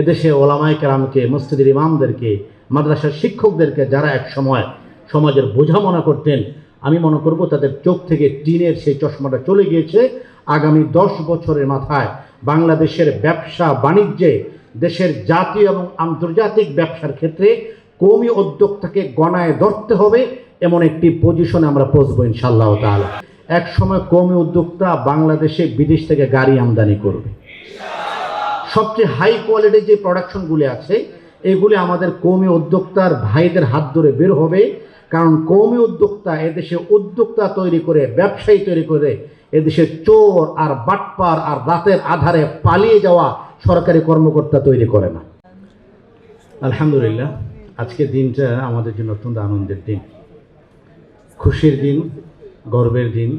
এদেশে ওলামায় কেরামকে, মসজিদের ইমামদেরকে, মাদ্রাসার শিক্ষকদেরকে যারা এক সময় সমাজের বোঝা মনে করতেন, আমি মনে করব তাদের চোখ থেকে টিনের সেই চশমাটা চলে গিয়েছে। আগামী দশ বছরের মাথায় বাংলাদেশের ব্যবসা বাণিজ্যে দেশের জাতীয় এবং আন্তর্জাতিক ব্যবসার ক্ষেত্রে কৌমি উদ্যোক্তাকে গণায় ধরতে হবে, এমন একটি পজিশনে আমরা পৌঁছবো ইনশাল্লাহ তাহলে এক সময় কৌমি উদ্যোক্তা বাংলাদেশে বিদেশ থেকে গাড়ি আমদানি করবে। সবচেয়ে হাই কোয়ালিটির যে প্রোডাকশনগুলি আছে, এগুলি আমাদের কৌমি উদ্যোক্তার ভাইদের হাত ধরে বের হবে। কারণ কৌমি উদ্যোক্তা এদেশে উদ্যোক্তা তৈরি করে, ব্যবসায়ী তৈরি করে, এদেশে চোর আর বাটপার আর রাতের আধারে পালিয়ে যাওয়া সরকারি কর্মকর্তা তৈরি করে না। আলহামদুলিল্লাহ আজকের দিনটা আমাদের জন্য অত্যন্ত আনন্দের দিন। খুশির দিন, গর্বের দিন।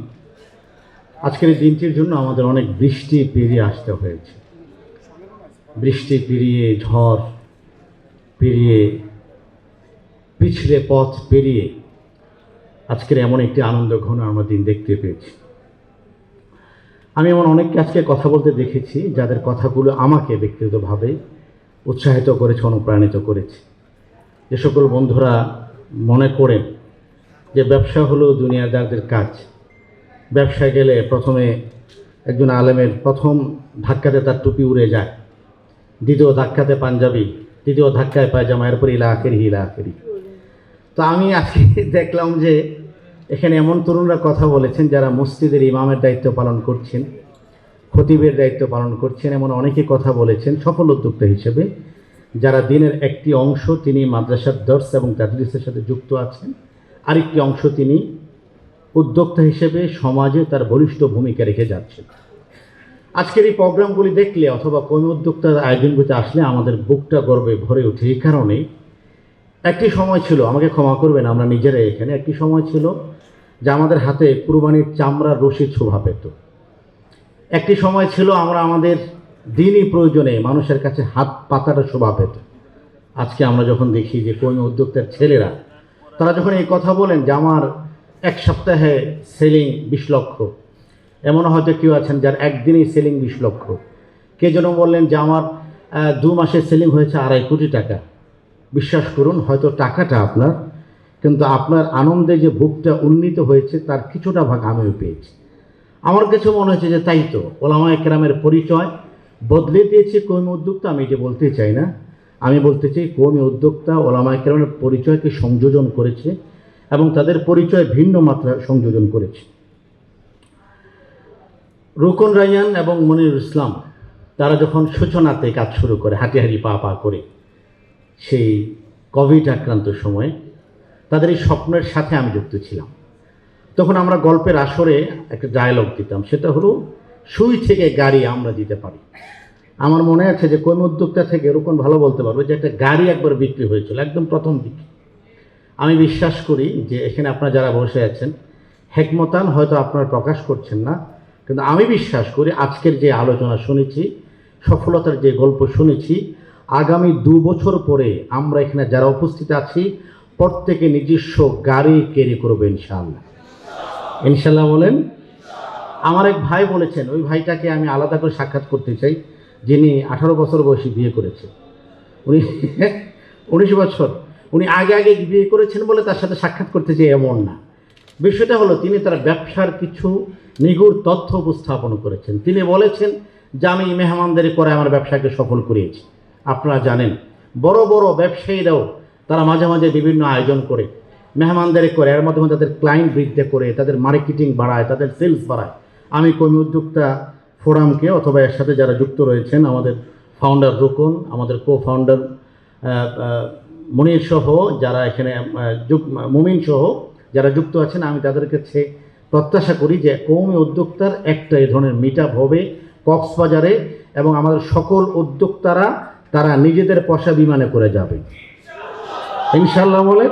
আজকের এই দিনটির জন্য আমাদের অনেক বৃষ্টি পেরিয়ে আসতে হয়েছে। বৃষ্টি পেরিয়ে ঝড় পেরিয়ে পিছলে পথ পেরিয়ে আজকের এমন একটি আনন্দ ঘন আমরা দিন দেখতে পেয়েছি। আমি এমন অনেককে আজকে কথা বলতে দেখেছি, যাদের কথাগুলো আমাকে ব্যক্তিগতভাবে উৎসাহিত করেছে, অনুপ্রাণিত করেছে। যে সকল বন্ধুরা মনে করেন যে ব্যবসা হলো দুনিয়াদারদের কাজ। ব্যবসায় গেলে প্রথমে একজন আলেমের প্রথম ধাক্কাতে তার টুপি উড়ে যায়। দ্বিতীয় ধাক্কাতে পাঞ্জাবি, তৃতীয় ধাক্কায় পায়জামা, এরপর ইলা আখেরি ইলা আখেরি। তো আমি আজকে দেখলাম যে এখানে এমন তরুণরা কথা বলেছেন যারা মসজিদের ইমামের দায়িত্ব পালন করছেন, খতিবের দায়িত্ব পালন করছেন, এমন অনেকে কথা বলেছেন সফল উদ্যোক্তা হিসেবে, যারা দিনের একটি অংশ তিনি মাদ্রাসার দর্শ এবং তাদরিসের সাথে যুক্ত আছেন, আরেকটি অংশ তিনি উদ্যোক্তা হিসেবে সমাজে তার বলিষ্ঠ ভূমিকা রেখে যাচ্ছেন। আজকের এই প্রোগ্রামগুলি দেখলে অথবা কোন উদ্যোক্তার আয়োজনগুলিতে আসলে আমাদের বুকটা গর্বে ভরে ওঠে। এই কারণে একটি সময় ছিল, আমাকে ক্ষমা করবেন, আমরা নিজেরাই এখানে, একটি সময় ছিল যে আমাদের হাতে কুরবানির চামড়ার রশি শোভা পেত। একটি সময় ছিল আমরা আমাদের দিনই প্রয়োজনে মানুষের কাছে হাত পাতাটা শোভা পেত। আজকে আমরা যখন দেখি যে কোন উদ্যোক্তার ছেলেরা, তারা যখন এই কথা বলেন যে আমার এক সপ্তাহে সেলিং বিশ লক্ষ এমন হয়তো কেউ আছেন যার একদিনেই সেলিং বিশ লক্ষ। কে যেন বললেন যে আমার দু মাসের সেলিং হয়েছে আড়াই কোটি টাকা। বিশ্বাস করুন, হয়তো টাকাটা আপনার, কিন্তু আপনার আনন্দে যে বুকটা উন্নীত হয়েছে তার কিছুটা ভাগ আমিও পেয়েছি। আমার কাছে মনে হচ্ছে যে তাই তো, ওলামা একরামের পরিচয় বদলে দিয়েছে কৌমি উদ্যোক্তা, আমি যে বলতে চাই না। আমি বলতে চাই কৌমি উদ্যোক্তা, ওলামা একরামের পরিচয়কে সংযোজন করেছে এবং তাদের পরিচয় ভিন্ন মাত্রা সংযোজন করেছে। রুকন রায়ান এবং মনির ইসলাম, তারা যখন সূচনাতে কাজ শুরু করে হাঁটি হাঁটি পা পা করে, সেই কোভিড আক্রান্ত সময়ে তাদের এই স্বপ্নের সাথে আমি যুক্ত ছিলাম। তখন আমরা গল্পের আসরে একটা ডায়লগ দিতাম, সেটা হলো, সুই থেকে গাড়ি আমরা দিতে পারি। আমার মনে আছে যে কোন উদ্যোক্তা থেকে এরকম ভালো বলতে পারব যে একটা গাড়ি একবার বিক্রি হয়েছিল, একদম প্রথম দিকে। আমি বিশ্বাস করি যে এখানে আপনারা যারা বসে আছেন, হেকমতান হয়তো আপনারা প্রকাশ করছেন না কিন্তু আমি বিশ্বাস করি আজকের যে আলোচনা শুনেছি, সফলতার যে গল্প শুনেছি, আগামী দু বছর পরে আমরা এখানে যারা উপস্থিত আছি, প্রত্যেকে নিজস্ব গাড়ি ক্যারি করবে ইনশাল্লাহ ইনশাল্লাহ বলেন, আমার এক ভাই বলেছেন, ওই ভাইটাকে আমি আলাদা করে সাক্ষাৎ করতে চাই, যিনি আঠারো বছর বয়সী বিয়ে করেছে। উনি উনিশ বছর। উনি আগে আগে বিয়ে করেছেন বলে তার সাথে সাক্ষাৎ করতে চাই এমন না। বিষয়টা হলো তিনি তার ব্যবসার কিছু নিগুড় তথ্য উপস্থাপন করেছেন। তিনি বলেছেন যে আমি মেহমানদারি করে আমার ব্যবসাকে সফল করিয়েছি। আপনারা জানেন, বড় বড় ব্যবসায়ীরাও তারা মাঝে মাঝে বিভিন্ন আয়োজন করে, মেহমানদারি করে, এর মাধ্যমে তাদের ক্লায়েন্ট বৃদ্ধি করে, তাদের মার্কেটিং বাড়ায়, তাদের সেলস বাড়ায়। আমি কর্মী উদ্যোক্তা ফোরামকে অথবা এর সাথে যারা যুক্ত রয়েছেন, আমাদের ফাউন্ডার রুকন, আমাদের কো ফাউন্ডার মনির সহ, যারা এখানে মুমিন সহ যারা যুক্ত আছেন, আমি তাদের কাছে প্রত্যাশা করি যে কৌমি উদ্যোক্তার একটা এই ধরনের মিট হবে কক্সবাজারে এবং আমাদের সকল উদ্যোক্তারা তারা নিজেদের পয়সা বিমানে করে যাবে। ইনশাল্লাহ বলেন,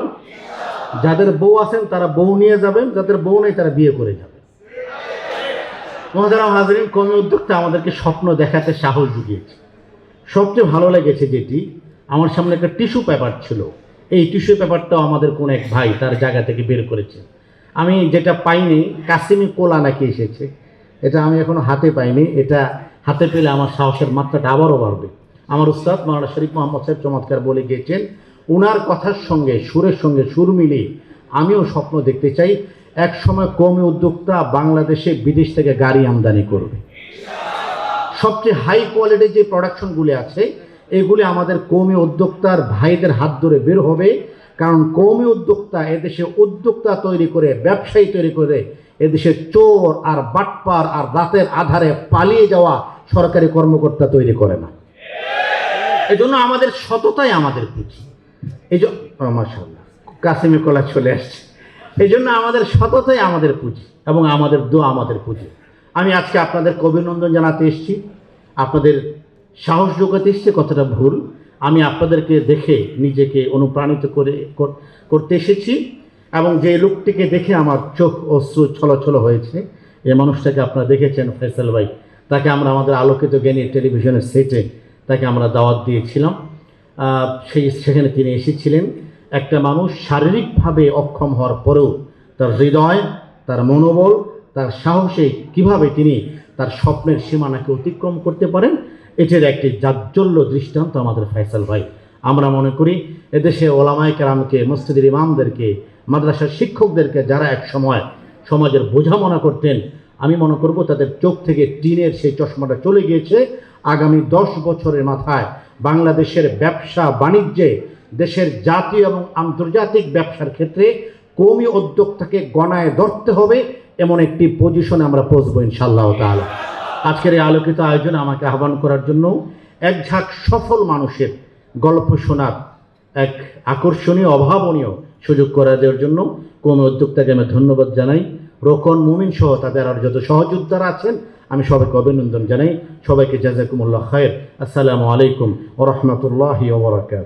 যাদের বউ আছেন তারা বউ নিয়ে যাবেন, যাদের বউ নেই তারা বিয়ে করে যাবে। মহাজারাম হাজরিন, কমি উদ্যোক্তা আমাদেরকে স্বপ্ন দেখাতে সাহস জুগিয়েছে। সবচেয়ে ভালো লেগেছে যেটি, আমার সামনে একটা টিস্যু পেপার ছিল। এই টিস্যু পেপারটাও আমাদের কোন এক ভাই তার জায়গা থেকে বের করেছে। আমি যেটা পাইনি, কাসিমি কোলা নাকি এসেছে, এটা আমি এখনও হাতে পাইনি। এটা হাতে পেলে আমার সাহসের মাত্রাটা আবারও বাড়বে। আমার উস্তাদ মাওলানা শরীফ মোহাম্মদ সাহেব চমৎকার বলে গিয়েছেন ওনার কথার সঙ্গে, সুরের সঙ্গে, সুর মিলিয়ে আমিও স্বপ্ন দেখতে চাই, এক সময় কমে উদ্যোক্তা বাংলাদেশে বিদেশ থেকে গাড়ি আমদানি করবে। সবচেয়ে হাই কোয়ালিটির যে প্রোডাকশনগুলি আছে এগুলি আমাদের কৌমি উদ্যোক্তার ভাইদের হাত ধরে বের হবে। কারণ কৌমি উদ্যোক্তা এদেশে উদ্যোক্তা তৈরি করে, ব্যবসায়ী তৈরি করে, এদেশে চোর আর বাটপার আর রাতের আধারে পালিয়ে যাওয়া সরকারি কর্মকর্তা তৈরি করে না। এজন্য আমাদের সততাই আমাদের পুঁজি। এই জন্য মাসাল্লাহ কলা চলে আসছে। এই জন্য আমাদের সততাই আমাদের পুঁজি এবং আমাদের দোয়া আমাদের পুঁজি। আমি আজকে আপনাদের অভিনন্দন জানাতে এসেছি। আপনাদের সাহস যোগাতে এসেছি, কথাটা ভুল। আমি আপনাদেরকে দেখে নিজেকে অনুপ্রাণিত করে করতে এসেছি এবং যে লোকটিকে দেখে আমার চোখ অশ্রু ছলছল হয়েছে এই মানুষটাকে আপনারা দেখেছেন ফয়সাল ভাই। তাকে আমরা আমাদের আলোকিত জ্ঞানী টেলিভিশনের সেটে তাকে আমরা দাওয়াত দিয়েছিলাম। সেই সেখানে তিনি এসেছিলেন। একটা মানুষ শারীরিকভাবে অক্ষম হওয়ার পরেও তার হৃদয়, তার মনোবল, তার সাহসে কীভাবে তিনি তার স্বপ্নের সীমানাকে অতিক্রম করতে পারেন এটির একটি জাজ্জল্য দৃষ্টান্ত আমাদের ফয়সাল ভাই। আমরা মনে করি, এদেশে ওলামাই কেরামকে, মসজিদের ইমামদেরকে, মাদ্রাসার শিক্ষকদেরকে যারা এক সময় সমাজের বোঝা মনে করতেন, আমি মনে করব তাদের চোখ থেকে টিনের সেই চশমাটা চলে গিয়েছে। আগামী দশ বছরের মাথায় বাংলাদেশের ব্যবসা বাণিজ্যে দেশের জাতীয় এবং আন্তর্জাতিক ব্যবসার ক্ষেত্রে কৌমি উদ্যোক্তাকে গণায় ধরতে হবে, এমন একটি পজিশনে আমরা পৌঁছবো ইনশাল্লাহ তাআলা। আজকের এই আলোকিত আয়োজনে আমাকে আহ্বান করার জন্য এক ঝাঁক সফল মানুষের গল্প শোনার এক আকর্ষণীয়, অভাবনীয় সুযোগ করে দেওয়ার জন্য কোন উদ্যোক্তাকে আমি ধন্যবাদ জানাই। রোকন মুমিন সহ তাদের আর যত সহযোদ্ধারা আছেন, আমি সবাইকে অভিনন্দন জানাই। সবাইকে জাজাকুমুল্লাহ খায়ের। আসসালামু আলাইকুম ও রহমতুল্লাহি ওবরাকাত